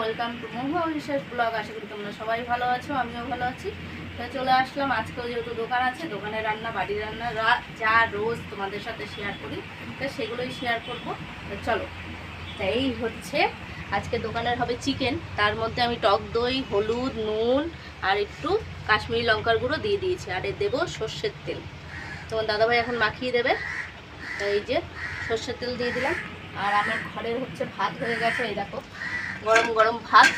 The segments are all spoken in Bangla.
ওয়েলকাম টু মহুয়া বিশ্বাস ব্লগ আশা করি তোমরা সবাই ভালো আছো, আমিও ভালো আছি। তো চলে আসলাম। আজকেও যেহেতু দোকান আছে, দোকানে রান্না, বাড়ির রান্না যা রোজ তোমাদের সাথে শেয়ার করি, তো সেগুলোই শেয়ার করব। চলো তা এই হচ্ছে আজকে দোকানের হবে চিকেন তার মধ্যে আমি টক দই, হলুদ, নুন আর একটু কাশ্মীরি লঙ্কার গুঁড়ো দিয়ে দিয়েছি। আর এর দেবো সর্ষের তেল। তোমার দাদাভাই এখন মাখিয়ে দেবে। তো এই যে সর্ষের তেল দিয়ে দিলাম। আর আমার ঘরের হচ্ছে ভাত হয়ে গেছে, এই দেখো। গরম গরম ভাত।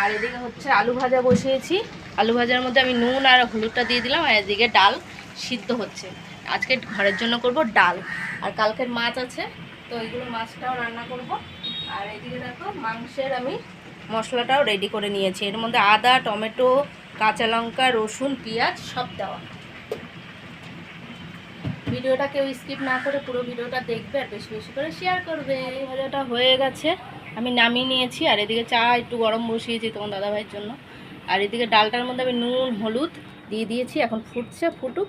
আর এদিকে হচ্ছে আলু ভাজা বসিয়েছি। আলু ভাজার মধ্যে আমি নুন আর হলুদটা দিয়ে দিলাম আর এদিকে ডাল সিদ্ধ হচ্ছে। আজকে ঘরের জন্য করব ডাল। আর কালকের মাছ আছে, তো এইগুলো মাছটাও রান্না করব। আর এদিকে দেখো মাংসের আমি মশলাটাও রেডি করে নিয়েছি। এর মধ্যে আদা, টমেটো, কাঁচা লঙ্কা, রসুন, পেঁয়াজ সব দেওয়া। ভিডিওটা কেউ স্কিপ না করে পুরো ভিডিওটা দেখবে আর বেশি বেশি করে শেয়ার করবে। ভাজাটা হয়ে গেছে। আমি নামিয়ে নিয়েছি, আর এদিকে চা একটু গরম বসিয়েছি তোমার দাদাভাইয়ের জন্য। আর এদিকে ডালটার মধ্যে আমি নুন, হলুদ দিয়ে দিয়েছি, এখন ফুটছে, ফুটুক।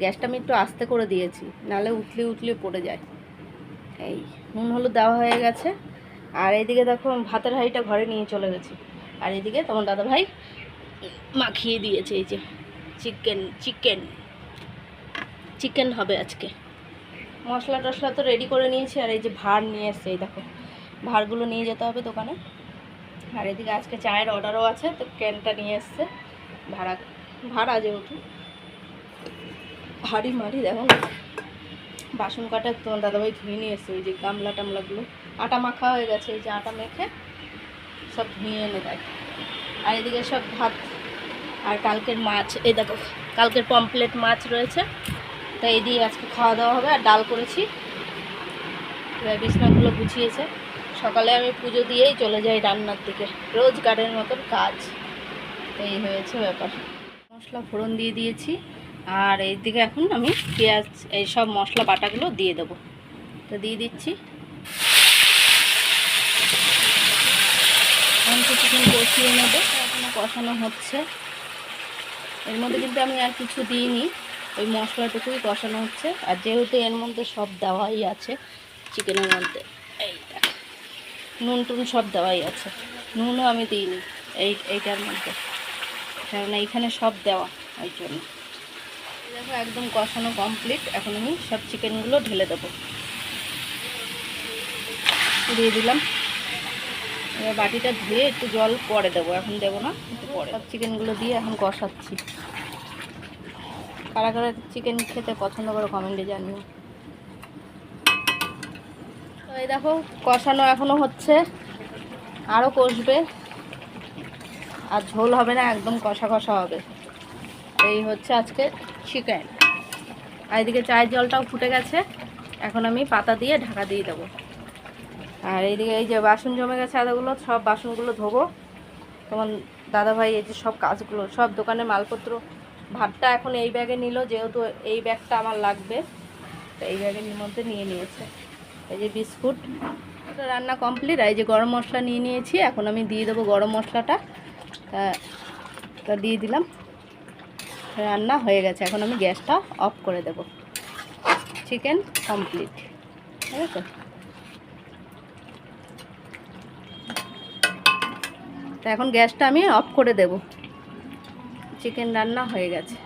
গ্যাসটা আমি একটু আস্তে করে দিয়েছি, নাহলে উতলে উতলে পড়ে যায়। এই, নুন, হলুদ দেওয়া হয়ে গেছে। আর এইদিকে দেখো ভাতের হাঁড়িটা ঘরে নিয়ে চলে গেছি। আর এদিকে তোমার দাদাভাই মাখিয়ে দিয়েছে, এই যে চিকেন চিকেন চিকেন হবে আজকে। মশলা টশলা তো রেডি করে নিয়েছি, আর এই যে ভাড় নিয়ে এসছে, এই দেখো। ভাড়গুলো নিয়ে যেতে হবে দোকানে। আর এদিকে আজকে চায়ের অর্ডারও আছে, তো ক্যানটা নিয়ে এসছে। ভাড়া ভাড়া যেহেতু। হাড়ি মাড়ি, দেখো। বাসন কাটা তোমার দাদাভাই ধুয়ে নিয়ে এসছে, ওই যে গামলা টামলাগুলো। আটা মাখা হয়ে গেছে, এই যে আটা মেখে সব ধুয়ে এনে দেয়। আর এদিকে সব ভাত আর কালকের মাছ, এই দেখো, কালকের পমপ্লেট মাছ রয়েছে। তাই এই দিয়ে আজকে খাওয়া দাওয়া হবে, আর ডাল করেছি। বিছনাগুলো গুছিয়েছে। সকালে আমি পুজো দিয়েই চলে যাই রান্নার দিকে। রোজগারের মতন কাজ। এই হয়েছে ব্যাপার। মশলা ফোড়ন দিয়ে দিয়েছি। আর এই দিকে এখন আমি পেঁয়াজ, এই সব মশলা বাটাগুলো দিয়ে দেবো। তো দিয়ে দিচ্ছি। এখন কিছুক্ষণ কষিয়ে নেব। এখনও কষানো হচ্ছে। এর মধ্যে কিন্তু আমি আর কিছু দিইনি। ওই মশলাটুকুই কষানো হচ্ছে। আর যেহেতু এর মধ্যে সব দেওয়াই আছে, চিকেনের মধ্যে। নুন টুন সব দেওয়াই আছে। নুনও আমি দিইনি, এই, এইটার মধ্যে। কারণ এইখানে সব দেওয়া ওই জন্য। দেখো, একদম কষানো কমপ্লিট এখন আমি সব চিকেনগুলো ঢেলে দেবো। দিয়ে দিলাম। এবার বাটিটা ধুয়ে একটু জল পরে দেবো। এখন দেবো না, একটু পরে। সব চিকেনগুলো দিয়ে এখন কষাচ্ছি। কারা কারা চিকেন খেতে পছন্দ করে কমেন্টে জানিও। এই দেখো, কষানো এখনও হচ্ছে। আরও কষবে। আর ঝোল হবে না, একদম কষা কষা হবে। এই হচ্ছে আজকে চিকেন আর এদিকে চায়ের জলটাও ফুটে গেছে। এখন আমি পাতা দিয়ে ঢাকা দিয়ে দেবো। আর এইদিকে এই যে বাসন জমে গেছে আদাগুলো, সব বাসনগুলো ধোবো। তোমার দাদাভাই, এই যে সব কাজগুলো, সব দোকানের মালপত্র। ভাতটা এখন এই ব্যাগে নিল, যেহেতু এই ব্যাগটা আমার লাগবে, তো এই ব্যাগের মধ্যে নিয়ে নিয়েছে। এই যে বিস্কুট রান্না কমপ্লিট। আর এই যে গরম মশলা নিয়ে নিয়েছি, এখন আমি দিয়ে দেবো গরম মশলাটা। তা দিয়ে দিলাম। রান্না হয়ে গেছে, এখন আমি গ্যাসটা অফ করে দেব। Chicken complete. ঠিক আছে? তা এখন গ্যাসটা আমি অফ করে দেব। চিকেন রান্না হয়ে গেছে।